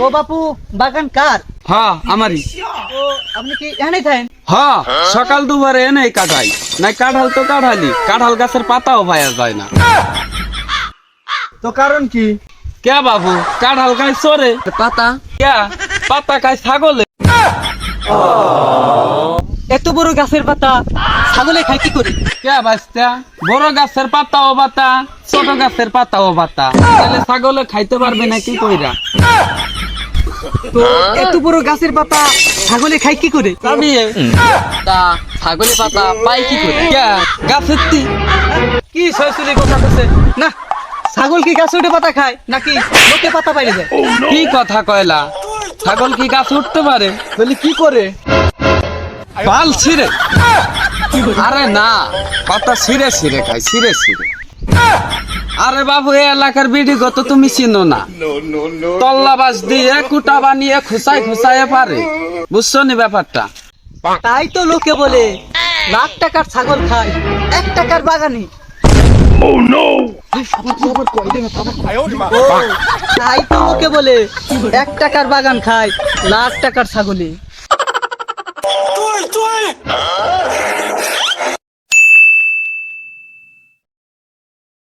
তো বাপু বাগান কার? হ্যাঁ আমারই। তো আপনি কি এখানেই থাকেন? হ্যাঁ সকাল দুবারে এনে কাটাই। নাই কাঁঠাল তো কাঁঠালি কাঁঠাল গাছের পাতাও পাওয়া যায় না। তো কারণ কি? কে বাবু কাঁঠাল খাই চরে? পাতা। কে? পাতা খাই ছাগলে। এত বড় গাছের পাতা ছাগলে খায় কি করে? কে বাস্তা বড় গাছের পাতাও পাতা ছোট গাছের পাতাও পাতা। তাহলে ছাগলে খাইতে পারবে না কি কইরা? তো এত বড় গাছের পাতা ছাগলে খায় কি করে? যাবি তা ছাগলে পাতা পায় কি করে? কে? গাছের তি কি সরসরি কথা কইছে? না ছাগল কি গাছ উঠে পাতা খায় নাকি লোকে পাতা পাইলে যায়? কি কথা কয়লা? ছাগল কি গাছ উঠতে পারে? বলি কি করে? পাল ছিঁড়ে। আরে না পাতা ছিঁড়ে ছিঁড়ে খায় ছিঁড়ে ছিঁড়ে। আরে বাবু এই এলাকার বিড়ি গত তুমি চিনো না। তল্লা বাস দিয়ে কুটা বানিয়ে খুসাই খুসাইয়ে পারে। বুঝছ নি ব্যাপারটা? তাই তো লোকে বলে লাখ টাকার ছাগল খায় এক টাকার বাগানে। তাই তো লোকে বলে এক টাকার বাগান খায় লাখ টাকার ছাগলে।